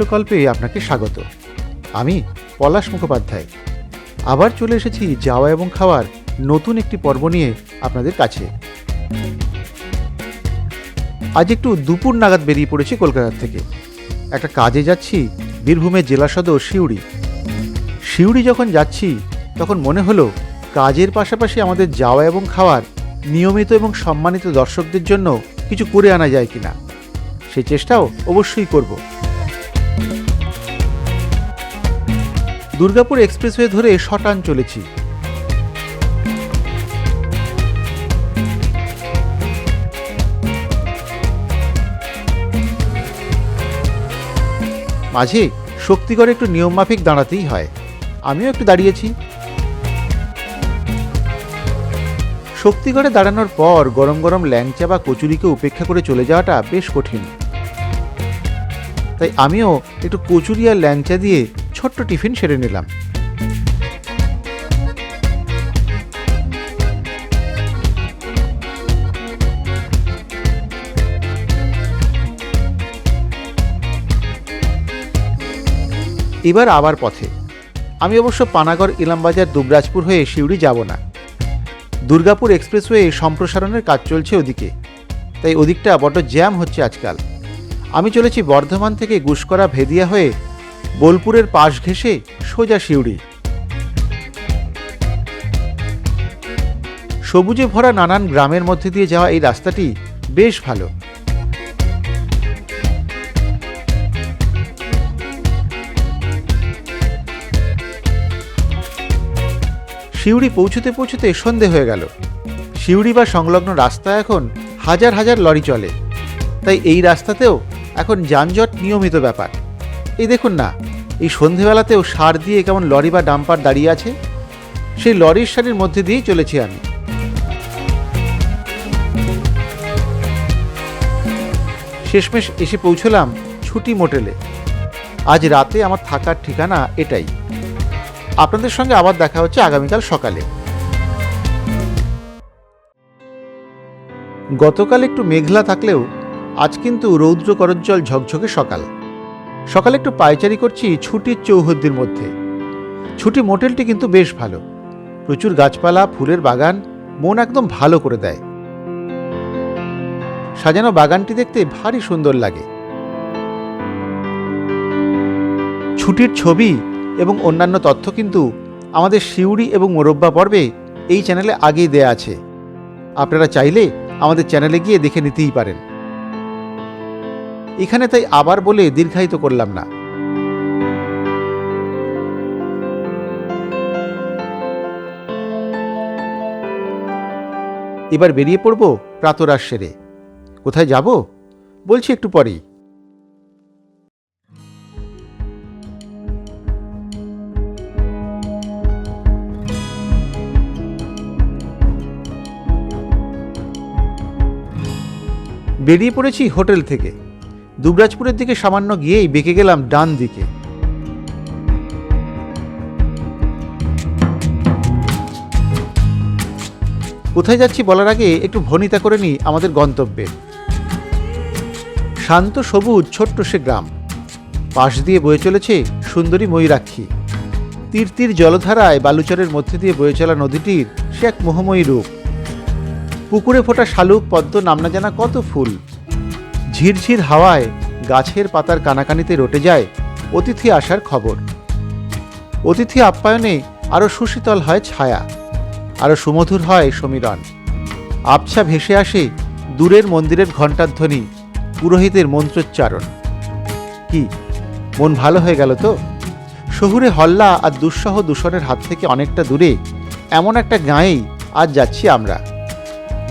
দৃশ্যকল্পে আপনাকে স্বাগত। আমি পলাশ মুখোপাধ্যায়। আবার চলে এসেছি যাওয়া এবং খাওয়ার নতুন একটি পর্ব নিয়ে আপনাদের কাছে। আজ একটু দুপুর নাগাদ বেরিয়ে পড়েছি কলকাতা থেকে। একটা কাজে যাচ্ছি বীরভূমের জেলা সদর সিউড়ি। সিউড়ি যখন যাচ্ছি, তখন মনে হলো কাজের পাশাপাশি আমাদের যাওয়া এবং খাওয়ার নিয়মিত এবং সম্মানিত দর্শকদের জন্য কিছু করে আনা যায় কিনা। সে চেষ্টাও অবশ্যই করব। দুর্গাপুর এক্সপ্রেসওয়ে ধরে শটান চলেছি। মাঝে শক্তিগড়ে একটু নিয়মমাফিক দাঁড়াতেই হয়। আমিও একটু দাঁড়িয়েছি। শক্তিগড়ে দাঁড়ানোর পর গরম গরম ল্যাংচা বা কচুরিকে উপেক্ষা করে চলে যাওয়াটা বেশ কঠিন। তাই আমিও একটু কচুরি আর ল্যাংচা দিয়ে ছোট্ট টিফিন সেরে নিলাম। এবার আবার পথে। আমি অবশ্য পানাগড়, ইলামবাজার, দুবরাজপুর হয়ে সিউড়ি যাব না। দুর্গাপুর এক্সপ্রেসওয়ে সম্প্রসারণের কাজ চলছে ওদিকে। তাই ওদিকটা বড্ড জ্যাম হচ্ছে আজকাল। আমি চলেছি বর্ধমান থেকে গুসকরা ভেদিয়া হয়ে বোলপুরের পাশ ঘেঁষে সোজা সিউড়ি। সবুজে ভরা নানান গ্রামের মধ্যে দিয়ে যাওয়া এই রাস্তাটি বেশ ভালো। সিউড়ি পৌঁছতে পৌঁছতে সন্ধে হয়ে গেল। সিউড়ি বা সংলগ্ন রাস্তা এখন হাজার হাজার লরি চলে। তাই এই রাস্তাতেও এখন যানজট নিয়মিত ব্যাপার। এই দেখুন না, এই সন্ধেবেলাতেও সার দিয়ে কেমন লরি বা ডাম্পার দাঁড়িয়ে আছে? সেই লরির সারির মধ্যে দিয়েই চলেছি আমি। শেষমেশ এসে পৌঁছলাম ছুটি মোটেলে। আজ রাতে আমার থাকার ঠিকানা এটাই। আপনাদের সঙ্গে আবার দেখা হচ্ছে আগামীকাল সকালে। গতকাল একটু মেঘলা থাকলেও আজ কিন্তু রৌদ্র করজ্জল ঝকঝকে সকাল। সকালে একটু পায়চারি করছি ছুটির চৌহদ্দির মধ্যে। ছুটি মোটেলটি কিন্তু বেশ ভালো। প্রচুর গাছপালা, ফুলের বাগান, মন একদম ভালো করে দেয়। সাজানো বাগানটি দেখতে ভারী সুন্দর লাগে। ছুটির ছবি এবং অন্যান্য তথ্য কিন্তু আমাদের শিউড়ি এবং মোরব্বা পর্বে এই চ্যানেলে আগেই দেয়া আছে। আপনারা চাইলে আমাদের চ্যানেলে গিয়ে দেখে নিতেই পারেন। এখানে তাই আবার বলে দীর্ঘায়িত করলাম না। এবার বেরিয়ে পড়ব প্রাতরাশ সেরে। কোথায় যাব? বলছি একটু পরেই। বেরিয়ে পড়েছি হোটেল থেকে। দুবরাজপুরের দিকে সামান্য গিয়েই বেঁকে গেলাম ডান দিকে। কোথায় যাচ্ছি বলার আগে একটু ভনিতা করে নিই আমাদের গন্তব্যে। শান্ত, সবুজ, ছোট্ট সে গ্রাম। পাশ দিয়ে বয়ে চলেছে সুন্দরী ময়ূরাক্ষী। তীর তীর জলধারায় বালুচরের মধ্যে দিয়ে বয়ে চলা নদীটির সে এক মোহময়ী রূপ। পুকুরে ফোটা শালুক, পদ্ম নামনা জানা কত ফুল। ঝিরঝির হাওয়ায় গাছের পাতার কানাকানিতে রটে যায় অতিথি আসার খবর। অতিথি আপ্যায়নে আরও সুশীতল হয় ছায়া আরও সুমধুর হয় সমীরণ। আবছা ভেসে আসে দূরের মন্দিরের ঘণ্টাধ্বনি, পুরোহিতের মন্ত্রোচ্চারণ। কি, মন ভালো হয়ে গেল তো? শহুরে হল্লা আর দুঃসহ দূষণের হাত থেকে অনেকটা দূরে এমন একটা গাঁয়েই আজ যাচ্ছি আমরা।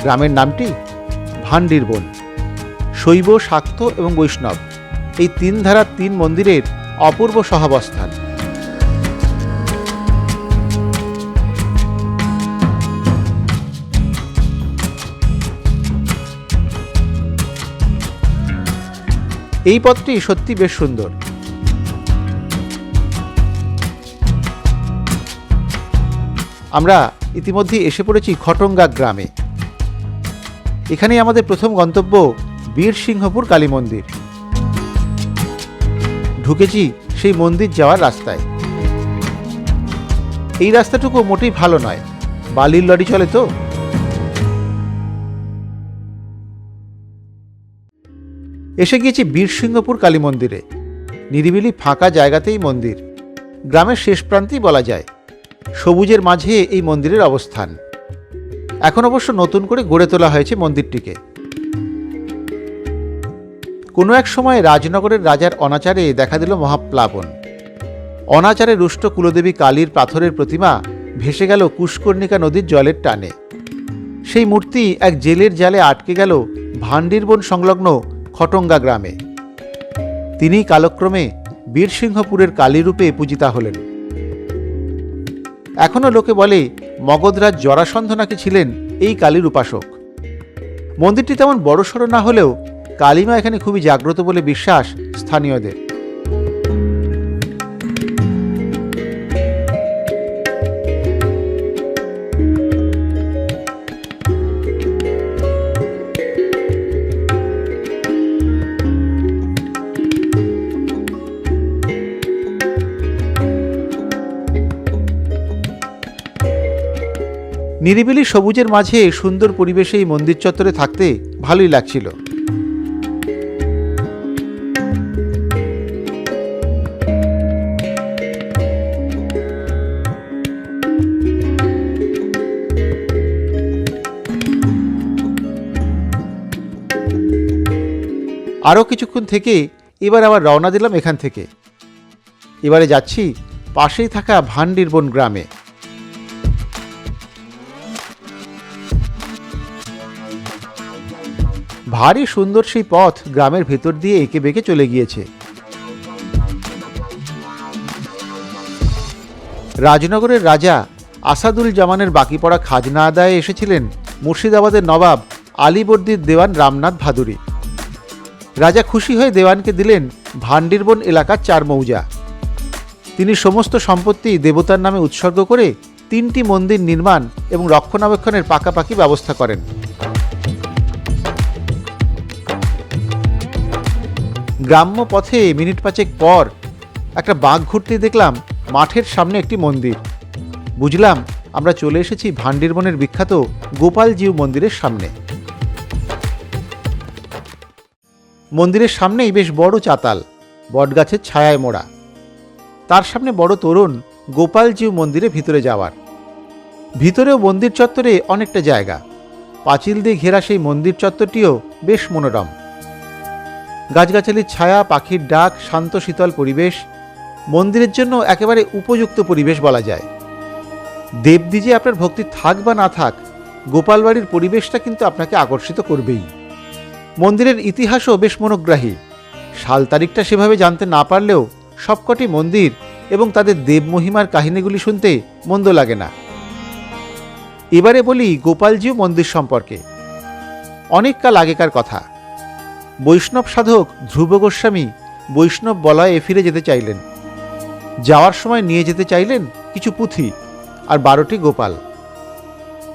গ্রামের নামটি ভান্ডির বন। শৈব, শাক্ত এবং বৈষ্ণব। এই তিন ধারার তিন মন্দিরের অপূর্ব সহাবস্থান। এই পথটি সত্যি বেশ সুন্দর। আমরা ইতিমধ্যে এসে পড়েছি খটঙ্গা গ্রামে। এখানেই আমাদের প্রথম গন্তব্য বীরসিংহপুর কালী মন্দির। ঢুকেছি সেই মন্দির যাওয়ার রাস্তায়। এই রাস্তাটুকু মোটেই ভালো নয়। বালির লরি চলে তো? এসে গিয়েছি বীরসিংহপুর কালী মন্দিরে। নিরিবিলি ফাঁকা জায়গাতেই মন্দির। গ্রামের শেষ প্রান্তেই বলা যায়। সবুজের মাঝে এই মন্দিরের অবস্থান। এখন অবশ্য নতুন করে গড়ে তোলা হয়েছে মন্দিরটিকে। কোনো এক সময় রাজনগরের রাজার অনাচারে দেখা দিল মহাপ্লাবন। অনাচারে রুষ্ট কুলদেবী কালীর পাথরের প্রতিমা ভেসে গেল কুষ্কর্ণিকা নদীর জলের টানে। সেই মূর্তি এক জেলের জালে আটকে গেল ভান্ডিরবন সংলগ্ন খটঙ্গা গ্রামে। তিনি কালক্রমে বীরসিংহপুরের কালীরূপে পূজিতা হলেন। এখনও লোকে বলে, মগধরাজ জরাসন্ধ নাকি ছিলেন এই কালীর উপাসক। মন্দিরটি তেমন বড়সড় না হলেও কালীমা এখানে খুবই জাগ্রত বলে বিশ্বাস স্থানীয়দের। নিরিবিলি সবুজের মাঝে সুন্দর পরিবেশে এই মন্দির চত্বরে থাকতে ভালোই লাগছিল। আরও কিছুক্ষণ থেকে এবার আবার রওনা দিলাম এখান থেকে। এবারে যাচ্ছি পাশেই থাকা ভান্ডিরবন গ্রামে। ভারী সুন্দর সেই পথ গ্রামের ভেতর দিয়ে এঁকে বেঁকে চলে গিয়েছে। রাজনগরের রাজা আসাদুল জামানের বাকি পড়া খাজনা আদায়ে এসেছিলেন মুর্শিদাবাদের নবাব আলীবর্দীর দেওয়ান রামনাথ ভাদুরী। রাজা খুশি হয়ে দেওয়ানকে দিলেন ভান্ডিরবন এলাকার চার মৌজা। তিনি সমস্ত সম্পত্তি দেবতার নামে উৎসর্গ করে তিনটি মন্দির নির্মাণ এবং রক্ষণাবেক্ষণের পাকাপাকি ব্যবস্থা করেন। গ্রাম্য পথে মিনিট পাঁচেক পর একটা বাঘ ঘুরতে দেখলাম মাঠের সামনে একটি মন্দির। বুঝলাম আমরা চলে এসেছি ভান্ডিরবনের বিখ্যাত গোপালজিউ মন্দিরের সামনে। মন্দিরের সামনেই বেশ বড় চাতাল, বটগাছের ছায়ায় মোড়া। তার সামনে বড় তোরণ গোপালজিউ মন্দিরে ভিতরে যাওয়ার। ভিতরেও মন্দির চত্বরে অনেকটা জায়গা। পাঁচিল দিয়ে ঘেরা সেই মন্দির চত্বরটিও বেশ মনোরম। গাছগাছালির ছায়া, পাখির ডাক, শান্ত শীতল পরিবেশ, মন্দিরের জন্য একেবারে উপযুক্ত পরিবেশ বলা যায়। দেবদ্বিজে আপনার ভক্তি থাক বা না থাক, গোপালবাড়ির পরিবেশটা কিন্তু আপনাকে আকর্ষিত করবেই। মন্দিরের ইতিহাসও বেশ মনোগ্রাহী। সাল তারিখটা সেভাবে জানতে না পারলেও সবকটি মন্দির এবং তাদের দেব মহিমার কাহিনীগুলি শুনতে মন্দ লাগে না। এবারে বলি গোপালজিউ মন্দির সম্পর্কে। অনেক কাল আগেকার কথা। বৈষ্ণব সাধক ধ্রুব গোস্বামী বৈষ্ণব বলয়ে ফিরে যেতে চাইলেন। যাওয়ার সময় নিয়ে যেতে চাইলেন কিছু পুঁথি আর বারোটি গোপাল।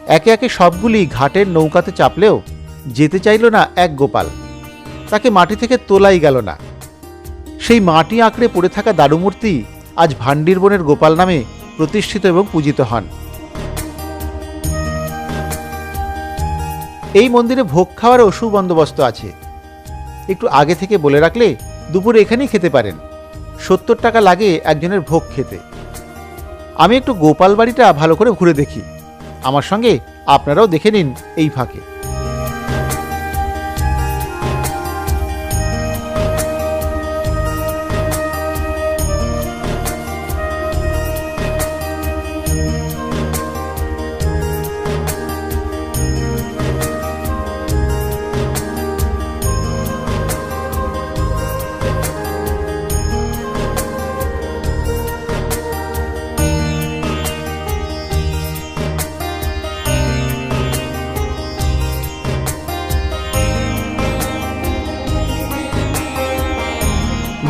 একে একে সবগুলি ঘাটের নৌকাতে চাপলেও যেতে চাইল না এক গোপাল। তাকে মাটি থেকে তোলাই গেল না। সেই মাটি আঁকড়ে পড়ে থাকা দারুমূর্তি আজ ভান্ডিরবনের গোপাল নামে প্রতিষ্ঠিত এবং পূজিত হন। এই মন্দিরে ভোগ খাওয়ারও সুবন্দোবস্ত আছে। একটু আগে থেকে বলে রাখলে দুপুরে এখানেই খেতে পারেন। সত্তর টাকা লাগে একজনের ভোগ খেতে। আমি একটু গোপাল বাড়িটা ভালো করে ঘুরে দেখি। আমার সঙ্গে আপনারাও দেখে নিন এই ফাঁকে।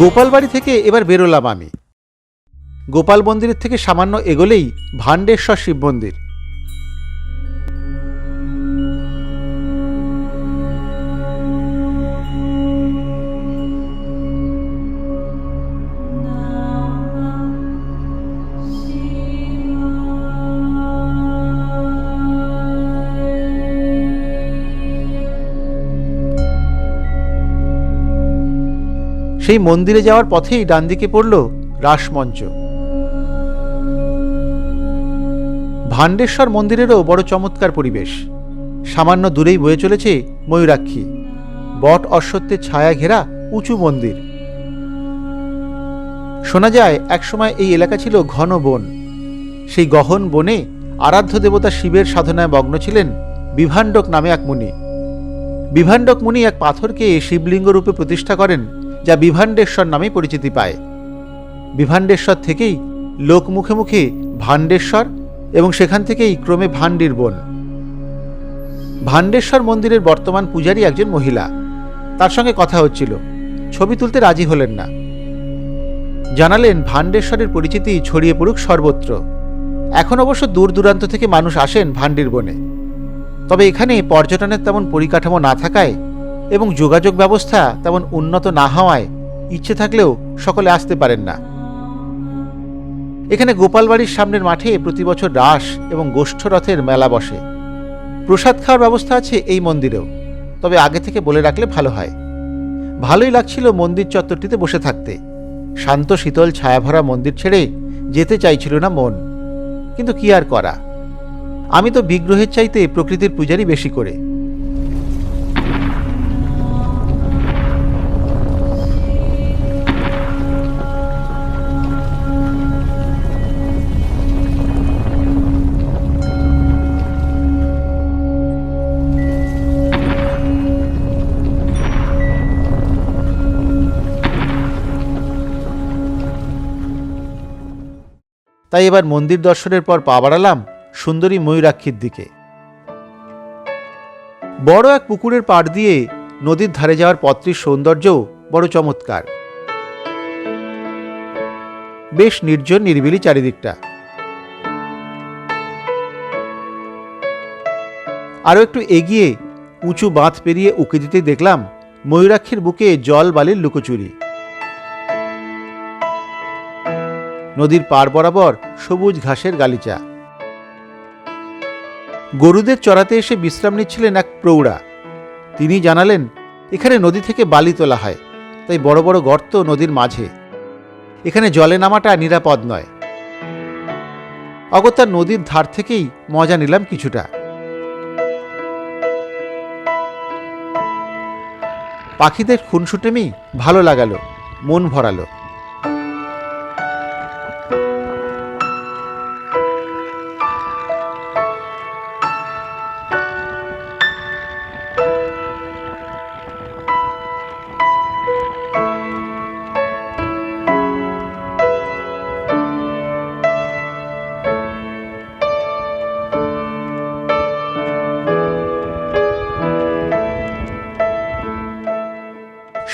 গোপালবাড়ি থেকে এবার বেরোলাম আমি। গোপাল মন্দিরের থেকে সামান্য এগোলেই ভাণ্ডেশ্বর শিব মন্দির। সেই মন্দিরে যাওয়ার পথেই ডান দিকে পড়ল রাসমঞ্চ। ভাণ্ডেশ্বর মন্দিরেরও বড় চমৎকার পরিবেশ। সামান্য দূরেই বয়ে চলেছে ময়ূরাক্ষী। বট অশ্বত্থের ছায়া ঘেরা উঁচু মন্দির। শোনা যায়, একসময় এই এলাকা ছিল ঘন বন। সেই গহন বনে আরাধ্য দেবতা শিবের সাধনায় মগ্ন ছিলেন বিভাণ্ডক নামে এক মুনি। বিভাণ্ডক মুনি এক পাথরকে শিবলিঙ্গ রূপে প্রতিষ্ঠা করেন যা বিভাণ্ডেশ্বর নামে পরিচিতি পায়। বিভাণ্ডেশ্বর থেকেই লোক মুখে মুখে ভাণ্ডেশ্বর এবং সেখান থেকেই ক্রমে ভান্ডির বন। ভাণ্ডেশ্বর মন্দিরের বর্তমান পূজারী একজন মহিলা। তার সঙ্গে কথা হচ্ছিল। ছবি তুলতে রাজি হলেন না। জানালেন, ভাণ্ডেশ্বরের পরিচিতি ছড়িয়ে পড়ুক সর্বত্র। এখন অবশ্য দূর দূরান্ত থেকে মানুষ আসেন ভান্ডির বনে। তবে এখানে পর্যটনের তেমন পরিকাঠামো না থাকায় এবং যোগাযোগ ব্যবস্থা তেমন উন্নত না হওয়ায় ইচ্ছে থাকলেও সকলে আসতে পারেন না। এখানে গোপালবাড়ির সামনের মাঠে প্রতি বছর রাস এবং গোষ্ঠরথের মেলা বসে। প্রসাদ খাওয়ার ব্যবস্থা আছে এই মন্দিরেও, তবে আগে থেকে বলে রাখলে ভালো হয়। ভালোই লাগছিল মন্দির চত্বরটিতে বসে থাকতে। শান্ত শীতল ছায়াভরা মন্দির ছেড়ে যেতে চাইছিল না মন। কিন্তু কি আর করা? আমি তো বিগ্রহের চাইতে প্রকৃতির পূজারই বেশি করে। তাই এবার মন্দির দর্শনের পর পা বাড়ালাম সুন্দরী ময়ূরাক্ষীর দিকে। বড় এক পুকুরের পাড় দিয়ে নদীর ধারে যাওয়ার পথটির সৌন্দর্যও বড় চমৎকার। বেশ নির্জন নিরিবিলি চারিদিকটা। আরও একটু এগিয়ে উঁচু বাঁধ পেরিয়ে উকে দিতে দেখলাম ময়ূরাক্ষীর বুকে জল বালির লুকোচুরি। নদীর পার বরাবর সবুজ ঘাসের গালিচা। গরুদের চড়াতে এসে বিশ্রাম নিচ্ছিলেন এক প্রৌঢ়া। তিনি জানালেন, এখানে নদী থেকে বালি তোলা হয়, তাই বড় বড় গর্ত নদীর মাঝে। এখানে জলে নামাটা নিরাপদ নয়। অগত্যা নদীর ধার থেকেই মজা নিলাম কিছুটা। পাখিদের খুনসুটেমি ভালো লাগালো, মন ভরালো।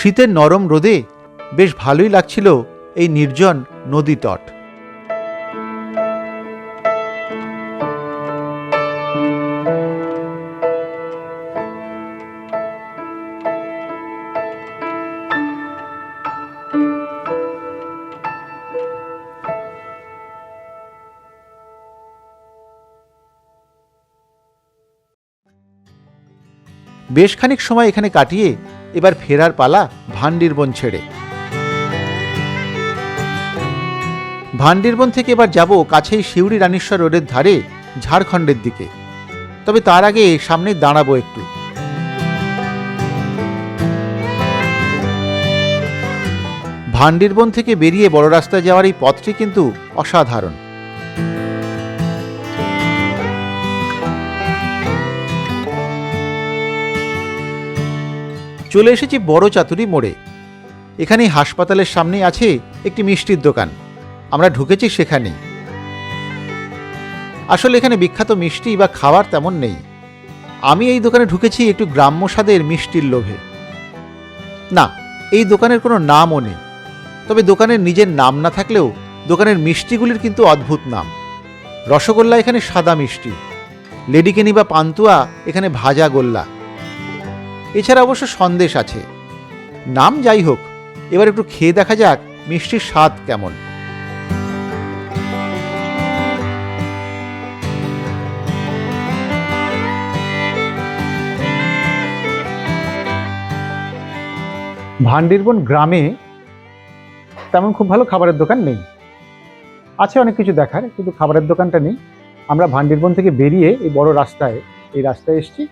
শীতের নরম রোদে বেশ ভালোই লাগছিল এই নির্জন নদী তট বেশ খানিক সময় এখানে কাটিয়ে এবার ফেরার পালা ভান্ডিরবন ছেড়ে। ভান্ডিরবন থেকে এবার যাব কাছেই শিউরি রানীশ্বর রোডের ধারে ঝাড়খণ্ডের দিকে। তবে তার আগে সামনে দাঁড়াবো একটু। ভান্ডিরবন থেকে বেরিয়ে বড় রাস্তায় যাওয়ার এই পথটি কিন্তু অসাধারণ। চলে এসেছি বড় চাতুরি মোড়ে। এখানেই হাসপাতালের সামনেই আছে একটি মিষ্টির দোকান। আমরা ঢুকেছি সেখানেই। আসলে এখানে বিখ্যাত মিষ্টি বা খাবার তেমন নেই। আমি এই দোকানে ঢুকেছি একটু গ্রাম্য স্বাদের মিষ্টির লোভে। না, এই দোকানের কোনো নামও নেই। তবে দোকানের নিজের নাম না থাকলেও দোকানের মিষ্টিগুলির কিন্তু অদ্ভুত নাম। রসগোল্লা এখানে সাদা মিষ্টি। লেডিকেনি বা পান্তুয়া এখানে ভাজা গোল্লা। এছাড়া অবশ্য সন্দেশ আছে। নাম যাই হোক, এবার একটু খেয়ে দেখা যাক মিষ্টির স্বাদ কেমন। ভান্ডিরবন গ্রামে তেমন খুব ভালো খাবারের দোকান নেই। আছে অনেক কিছু দেখার, কিন্তু খাবারের দোকানটা নেই। আমরা ভান্ডিরবন থেকে বেরিয়ে এই বড় রাস্তায়, এই রাস্তায় এসেছি।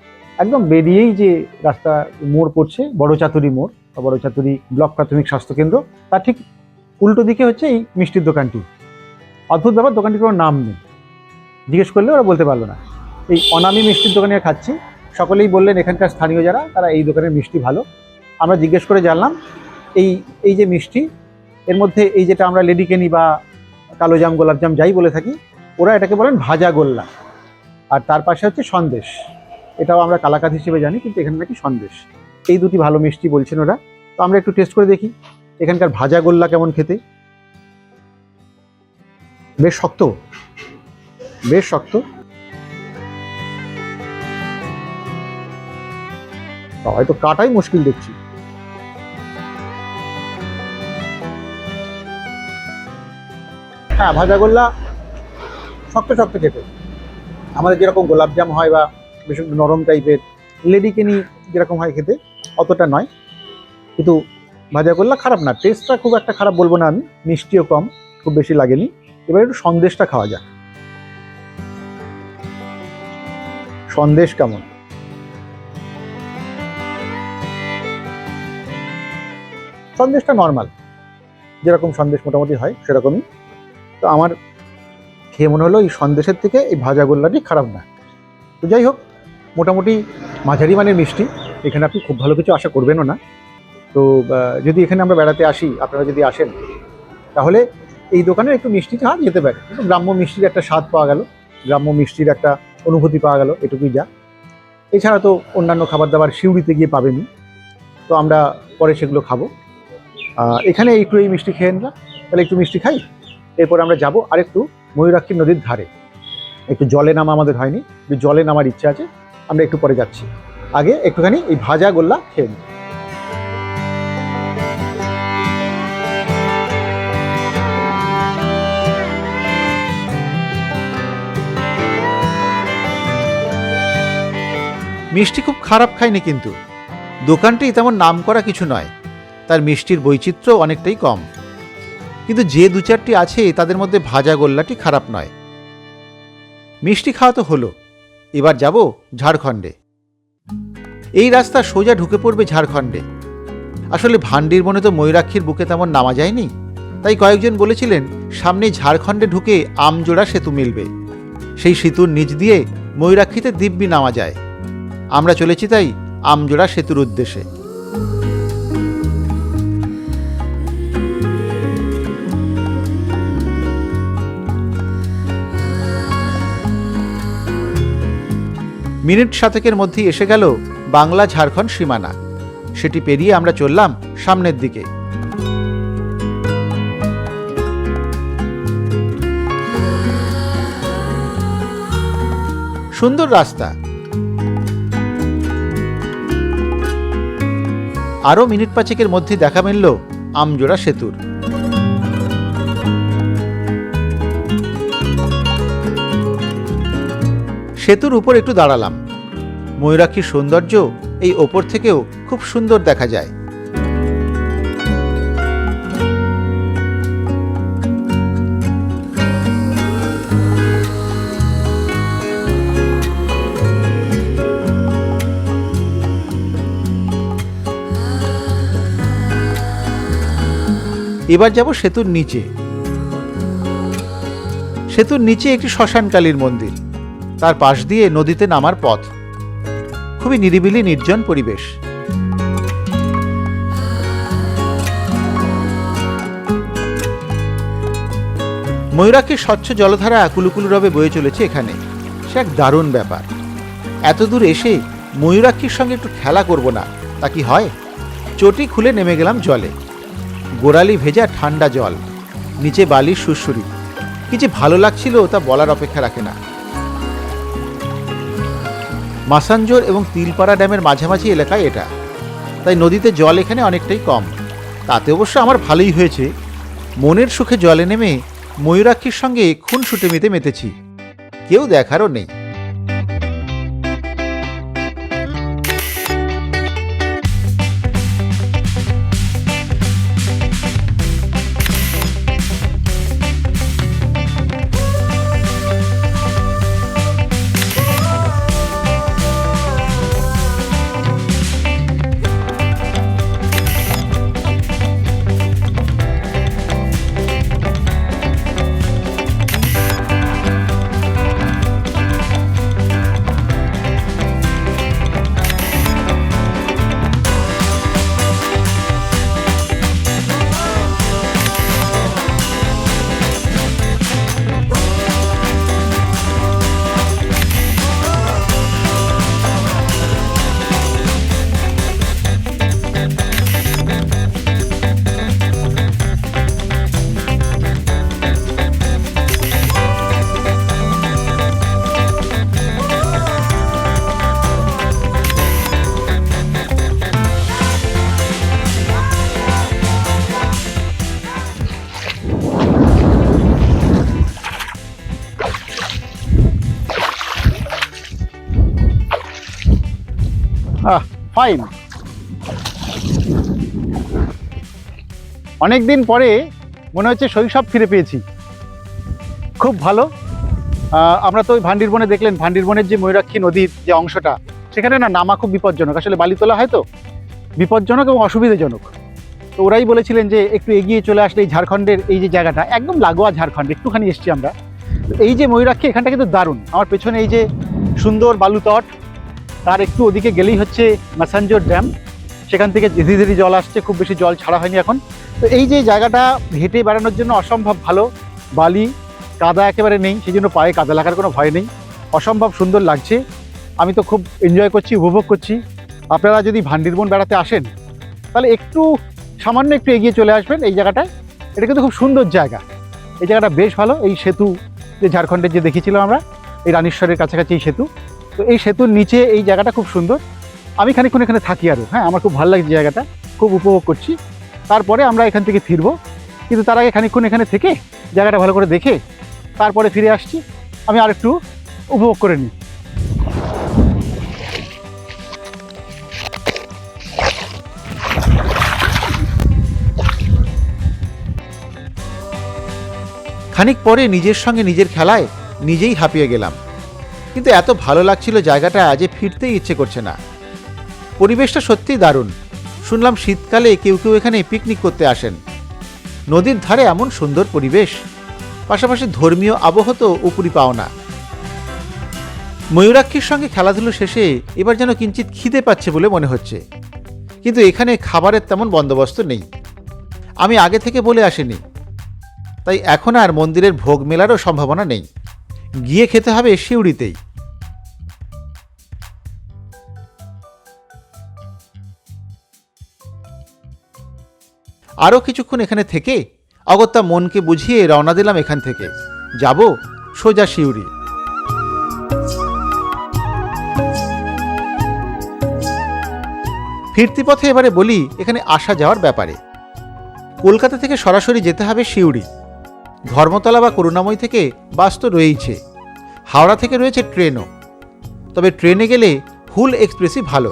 একদম বেরিয়েই যে রাস্তা মোড় পড়ছে, বড় চাতুরি মোড় বা বড় চাতুরি ব্লক প্রাথমিক স্বাস্থ্যকেন্দ্র তার ঠিক উল্টো দিকে হচ্ছে এই মিষ্টির দোকানটি। অদ্ভুত ব্যাপার, দোকানটির কোনো নাম নেই। জিজ্ঞেস করলে ওরা বলতে পারল না। এই অনামি মিষ্টির দোকানে খাচ্ছি। সকলেই বললেন, এখানকার স্থানীয় যারা, তারা এই দোকানের মিষ্টি ভালো। আমরা জিজ্ঞেস করে জানলাম, এই এই যে মিষ্টি, এর মধ্যে এই যেটা আমরা লেডিকেনি বা কালোজাম গোলাপজাম যাই বলে থাকি, ওরা এটাকে বলেন ভাজা গোল্লা। আর তার পাশে হচ্ছে সন্দেশ। এটাও আমরা কালাকাত হিসেবে জানি, কিন্তু এখানে নাকি সন্দেশ। এই দুটি ভালো মিষ্টি বলছেন ওরা। তো আমরা একটু টেস্ট করে দেখি, এখানকার ভাজা গোল্লা কেমন খেতে? বেশ শক্ত বেশ শক্ত। হয়তো কাটাই মুশকিল দেখছি। হ্যাঁ ভাজাগোল্লা শক্ত শক্ত খেতে। আমাদের যেরকম গোলাপজাম হয় বা বেশ নরম টাইপের লেডিকেনি যেরকম হয় খেতে, অতটা নয়। কিন্তু ভাজাগোল্লা খারাপ না। টেস্টটা খুব একটা খারাপ বলব না আমি। মিষ্টিও কম, খুব বেশি লাগেনি। এবার একটু সন্দেশটা খাওয়া যাক। সন্দেশ কেমন? সন্দেশটা নর্মাল যেরকম সন্দেশ মোটামুটি হয়, সেরকমই। তো আমার খেয়ে মনে হলো এই সন্দেশের থেকে এই ভাজা গোল্লাটি খারাপ না। তো যাই হোক মোটামুটি মাঝারি মানের মিষ্টি। এখানে আপনি খুব ভালো কিছু আশা করবেনও না। তো যদি এখানে আমরা বেড়াতে আসি, আপনারা যদি আসেন, তাহলে এই দোকানে একটু মিষ্টি খাওয়া যেতে পারে। কিন্তু গ্রাম্য মিষ্টির একটা স্বাদ পাওয়া গেল। গ্রাম্য মিষ্টির একটা অনুভূতি পাওয়া গেল, এটুকুই যা। এছাড়া তো অন্যান্য খাবার দাবার সিউড়িতে গিয়ে পাবেনি তো আমরা পরে সেগুলো খাব। এখানে একটু এই মিষ্টি খেয়ে নিলাম। তাহলে একটু মিষ্টি খাই। এরপর আমরা যাব আরেকটু ময়ূরাক্ষী নদীর ধারে। একটু জলে নামা আমাদের হয়নি। জলে নামার ইচ্ছা আছে। আমরা একটু পরে যাচ্ছি। আগে একটুখানি এই ভাজা গোল্লা খেয়ে নিই। মিষ্টি খুব খারাপ খায়নি কিন্তু। দোকানটি তেমন নাম করা কিছু নয়। তার মিষ্টির বৈচিত্র্য অনেকটাই কম। কিন্তু যে দু চারটি আছে, তাদের মধ্যে ভাজা গোল্লাটি খারাপ নয়। মিষ্টি খাওয়া তো হলো। এবার যাব ঝাড়খণ্ডে। এই রাস্তা সোজা ঢুকে পড়বে ঝাড়খণ্ডে। আসলে ভান্ডির বনে তো ময়ূরাক্ষীর বুকে তেমন নামা যায়নি। তাই কয়েকজন বলেছিলেন, সামনে ঝাড়খণ্ডে ঢুকে আমজোড়া সেতু মিলবে। সেই সেতুর নিচ দিয়ে ময়ূরাক্ষীতে দিব্যি নামা যায়। আমরা চলেছি তাই আমজোড়া সেতুর উদ্দেশ্যে। মিনিট সাতেকের মধ্যেই এসে গেল বাংলা ঝাড়খণ্ড সীমানা। সেটি পেরিয়ে আমরা চললাম সামনের দিকে। সুন্দর রাস্তা। আরও মিনিট পাঁচেকের মধ্যে দেখা মিলল আমজোড়া সেতুর। সেতুর উপর একটু দাঁড়ালাম। ময়ূরাক্ষীর সৌন্দর্য এই ওপর থেকেও খুব সুন্দর দেখা যায়। এবার যাব সেতুর নিচে। সেতুর নিচে একটি শ্মশানকালীর মন্দির। তার পাশ দিয়ে নদীতে নামার পথ। খুবই নিরিবিলি, নির্জন পরিবেশ। ময়ূরাক্ষীর স্বচ্ছ জলধারা কুলুকুলু রবে বয়ে চলেছে এখানে। সে এক দারুণ ব্যাপার। এত দূর এসে ময়ূরাক্ষীর সঙ্গে একটু খেলা করব না, তা কি হয়? চটি খুলে নেমে গেলাম জলে। গোড়ালি ভেজা ঠান্ডা জল, নিচে বালির সুরসুরি কি যে ভালো লাগছিল তা বলার অপেক্ষা রাখে না। মাসাঞ্জোর এবং তিলপাড়া ড্যামের মাঝামাঝি এলাকায় এটা। তাই নদীতে জল এখানে অনেকটাই কম। তাতে অবশ্য আমার ভালোই হয়েছে। মনের সুখে জলে নেমে ময়ূরাক্ষীর সঙ্গে খুন ছুটে মেতে মেতেছি কেউ দেখারও নেই। ফাইন। অনেক দিন পরে মনে হচ্ছে শৈশব ফিরে পেয়েছি। খুব ভালো। আমরা তো ওই ভান্ডির বনে দেখলেন ভান্ডির বনের যে ময়ূরাক্ষী নদীর যে অংশটা, সেখানে না নামা খুব বিপজ্জনক। আসলে বালি তোলা হয় তো, বিপজ্জনক এবং অসুবিধাজনক। তো ওরাই বলেছিলেন যে একটু এগিয়ে চলে আসলে এই ঝাড়খণ্ডের এই যে জায়গাটা, একদম লাগোয়া ঝাড়খণ্ড, একটুখানি এসছি আমরা। এই যে ময়ূরাক্ষী, এখানটা কিন্তু দারুণ। আমার পেছনে এই যে সুন্দর বালুতট তার একটু ওদিকে গেলেই হচ্ছে মাসাঞ্জোর ড্যাম। সেখান থেকে ধীরে ধীরে জল আসছে, খুব বেশি জল ছাড়া হয়নি এখন। তো এই যে জায়গাটা হেঁটে বেড়ানোর জন্য অসম্ভব ভালো। বালি, কাদা একেবারে নেই সেই জন্য পায়ে কাদা লাগার কোনো ভয় নেই। অসম্ভব সুন্দর লাগছে। আমি তো খুব এনজয় করছি, উপভোগ করছি। আপনারা যদি ভান্ডিরবন বেড়াতে আসেন, তাহলে একটু সামান্য একটু এগিয়ে চলে আসবেন এই জায়গাটায় এটা কিন্তু খুব সুন্দর জায়গা। এই জায়গাটা বেশ ভালো। এই সেতু, যে ঝাড়খণ্ডের যে দেখেছিলাম আমরা, এই রানীশ্বরের কাছাকাছি এই সেতু। তো এই সেতুর নিচে এই জায়গাটা খুব সুন্দর। আমি খানিক্ষণ এখানে থাকি আরও হ্যাঁ আমার খুব ভালো লাগছে জায়গাটা, খুব উপভোগ করছি। তারপরে আমরা এখান থেকে ফিরবো। কিন্তু তার আগে খানিক্ষণ এখানে থেকে জায়গাটা ভালো করে দেখে তারপরে ফিরে আসছি। আমি আর একটু উপভোগ করে নিই। খানিক পরে নিজের সঙ্গে নিজের খেলায় নিজেই হাঁপিয়ে গেলাম। কিন্তু এত ভালো লাগছিল জায়গাটা যে ফিরতেই ইচ্ছে করছে না। পরিবেশটা সত্যিই দারুণ। শুনলাম শীতকালে কেউ কেউ এখানে পিকনিক করতে আসেন। নদীর ধারে এমন সুন্দর পরিবেশ। পাশাপাশি ধর্মীয় আবহ তো উপরি পাওনা ময়ূরাক্ষীর সঙ্গে খেলাধুলো শেষে এবার যেন কিঞ্চিত খিদে পাচ্ছে বলে মনে হচ্ছে। কিন্তু এখানে খাবারের তেমন বন্দোবস্ত নেই। আমি আগে থেকে বলে আসিনি। তাই এখন আর মন্দিরের ভোগ মেলারও সম্ভাবনা নেই। গিয়ে খেতে হবে শিউড়িতেই। আরও কিছুক্ষণ এখানে থেকে অগত্যা মনকে বুঝিয়ে রওনা দিলাম এখান থেকে। যাব সোজা শিউড়ি। ফিরতি পথে এবারে বলি, এখানে আসা যাওয়ার ব্যাপারে। কলকাতা থেকে সরাসরি যেতে হবে শিউড়ি। ধর্মতলা বা করুণাময় থেকে বাস তো রয়েইছে। হাওড়া থেকে রয়েছে ট্রেনও। তবে ট্রেনে গেলে হুল এক্সপ্রেসই ভালো,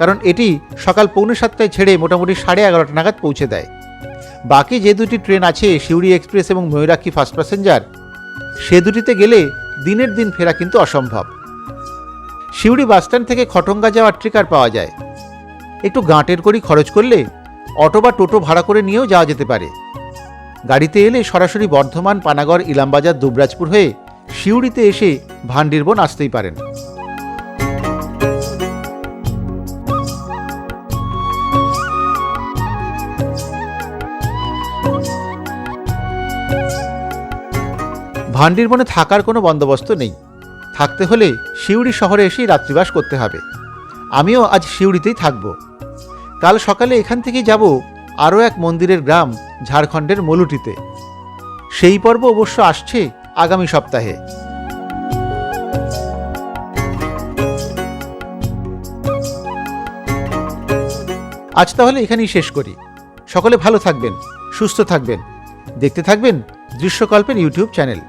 কারণ এটি সকাল পৌনে সাতটায় ছেড়ে মোটামুটি সাড়ে এগারোটা নাগাদ পৌঁছে দেয়। বাকি যে দুটি ট্রেন আছে শিউড়ি এক্সপ্রেস এবং ময়ূরাক্ষী ফার্স্ট প্যাসেঞ্জার, সে দুটিতে গেলে দিনের দিন ফেরা কিন্তু অসম্ভব। শিউড়ি বাসস্ট্যান্ড থেকে খটঙ্গা যাওয়ার ট্রিকার পাওয়া যায়। একটু গাঁটের করি খরচ করলে অটো বা টোটো ভাড়া করে নিয়েও যাওয়া যেতে পারে। গাড়িতে এলে সরাসরি বর্ধমান, পানাগড়, ইলামবাজার, দুবরাজপুর হয়ে শিউড়িতে এসে ভান্ডিরবন আসতেই পারেন। ভান্ডিরবনে থাকার কোনো বন্দোবস্ত নেই। থাকতে হলে শিউড়ি শহরে এসেই রাত্রিবাস করতে হবে। আমিও আজ শিউড়িতেই থাকব। কাল সকালে এখান থেকেই যাব আরও এক মন্দিরের গ্রাম ঝাড়খণ্ডের মলুটিতে। সেই পর্ব অবশ্য আসছে আগামী সপ্তাহে। আজ তাহলে এখানেই শেষ করি। সকলে ভালো থাকবেন, সুস্থ থাকবেন। দেখতে থাকবেন দৃশ্যকল্পের ইউটিউব চ্যানেল।